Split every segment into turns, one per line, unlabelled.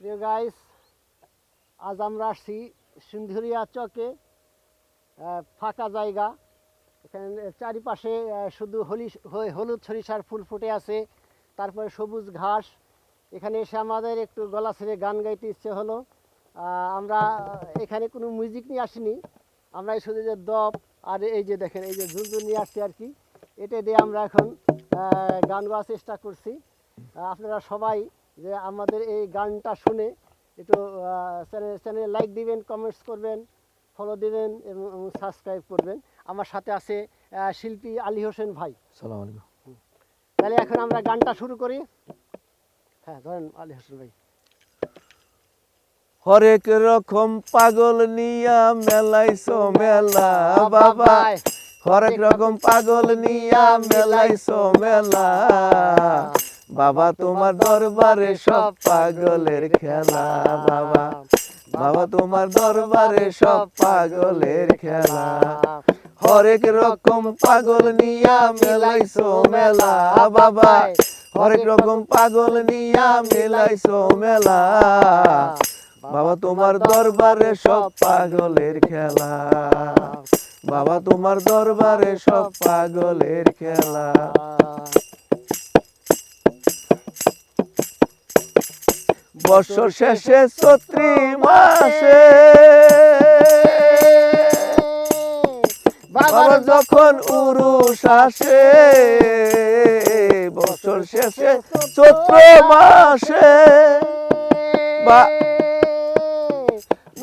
প্রিয় গাইস আজ আমরা আসছি সিন্ধুরিয়া চকে ফাঁকা জায়গা। এখানে চারিপাশে শুধু হলি হলুদ সরিষার ফুল ফুটে আছে, তারপরে সবুজ ঘাস। এখানে এসে আমাদের একটু গলা ছেড়ে গান গাইতে ইচ্ছে হলো। আমরা এখানে কোনো মিউজিক নিয়ে আসিনি। আমরা এই শুধু যে দপ আর এই যে দেখেন, এই যে ঝুলঝুল নিয়ে আসছি আর কি। এটা দিয়ে আমরা এখন গান গাওয়ার চেষ্টা করছি। আপনারা সবাই যে আমাদের এই গানটা শুনে একটু চ্যানেল লাইক দিবেন কমেন্টস করবেন ফলো দিবেন এবং সাবস্ক্রাইব করবেন। আমার সাথে আছে শিল্পী আলী হোসেন ভাই।
সালাম আলাইকুম।
তাহলে এখন আমরা গানটা শুরু করি। হ্যাঁ ধরেন আলী হোসেন ভাই।
হরেক রকম পাগল নিয়া মেলাইছো মেলা বাবা হরেক রকম পাগল নিয়া মেলাইছো মেলা। বাবা, তোমার দরবারে সব পাগলের খেলা, বাবা। বাবা, তোমার দরবারে সব পাগলের খেলা। হরেক রকম পাগল নিয়া মেলাইছো মেলা, বাবা। হরেক রকম পাগল নিয়া মেলাইছো মেলা। বাবা, তোমার দরবারে সব পাগলের খেলা। বাবা, তোমার দরবারে সব পাগলের খেলা। বছর শেষে চৈত্রি মাসে। বাবা যখন উরুষ আসে বছর শেষে চৈত্র মাসে।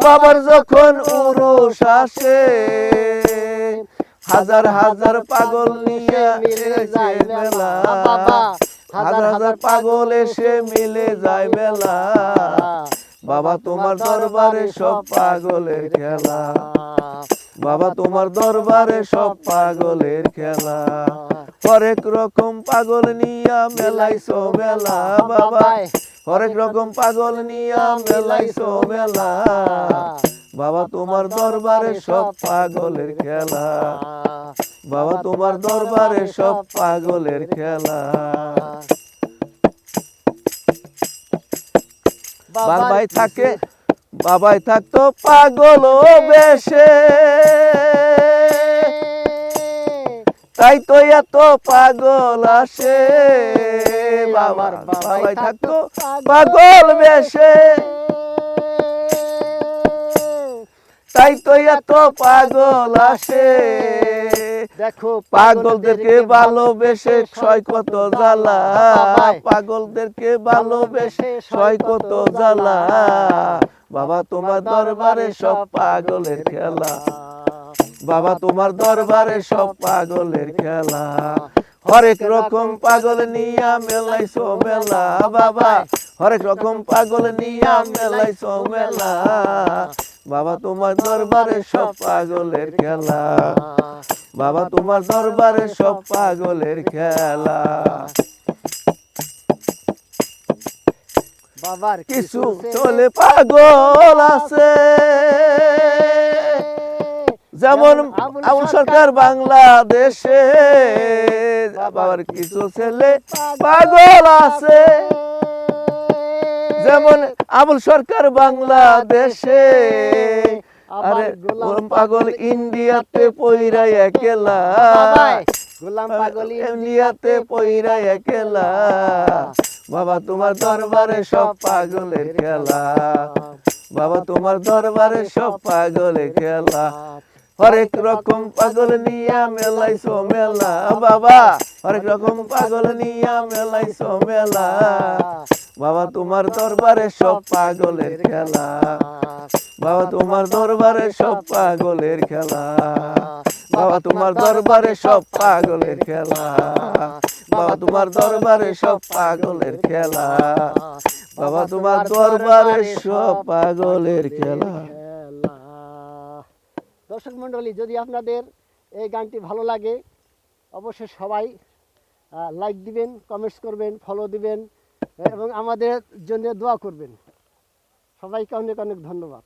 বাবার যখন উরুষ আসে হাজার হাজার পাগল নিয়ে যায় মেলা। হাজার হাজার পাগল এসে মিলে যায় মেলা বাবা তোমার দরবারে সব পাগলের খেলা। বাবা তোমার দরবারে সব পাগলের খেলা। হরেক রকম পাগল নিয়া মেলাইছো মেলা বাবা হরেক রকম পাগল নিয়া মেলাইছো মেলা বাবা তোমার দরবারে সব পাগলের খেলা। বাবা তোমার দরবারে সব পাগলের খেলা। বাবাই থাকে বাবাই থাকতো পাগল বেশে। তাই তো এত পাগল আসে। বাবার বাবাই থাকতো পাগল বেশে। তাই তো এত পাগল আসে।
দেখো
পাগলদেরকে ভালোবেসে ছয় কত জ্বালা? পাগলদেরকে ভালোবেসে ছয় কত জ্বালা। বাবা তোমার দরবারে সব পাগলের খেলা। বাবা তোমার দরবারে সব পাগলের খেলা। হরেক রকম পাগল নিয়া মেলাইছো মেলা বাবা হরেক রকম পাগল নিয়া মেলাইছো মেলা বাবা তোমার দরবারে সব পাগলের খেলা। বাবা তোমার দরবারে সব পাগলের খেলা।
বাবার
কিছু চলে পাগল আছে। যেমন আবুল সরকার বাংলাদেশে। বাবার কিছু ছেলে পাগল আছে। যেমন আবুল সরকার বাংলাদেশে। আরে গোলাম পাগল ইন্ডিয়াতে পইরা একলা।
গোলাম পাগল
ইন্ডিয়াতে পইরা একলা। বাবা তোমার দরবারে সব পাগলের খেলা। বাবা তোমার দরবারে সব পাগলের খেলা। হরেক রকম পাগল নিয়া মেলা। বাবা, হরেক রকম পাগল নিয়া মেলা। বাবা, তোমার দরবারে সব পাগলের খেলা। বাবা, তোমার দরবারে সব পাগলের খেলা। বাবা, তোমার দরবারে সব পাগলের খেলা। বাবা, তোমার দরবারে সব পাগলের খেলা। বাবা, তোমার দরবারে সব পাগলের
খেলা। দর্শক মণ্ডলী, যদি আপনাদের এই গানটি ভালো লাগে, অবশ্যই সবাই লাইক দিবেন কমেন্টস করবেন ফলো দিবেন, এবং আমাদের জন্য দোয়া করবেন। সবাইকে অনেক অনেক ধন্যবাদ।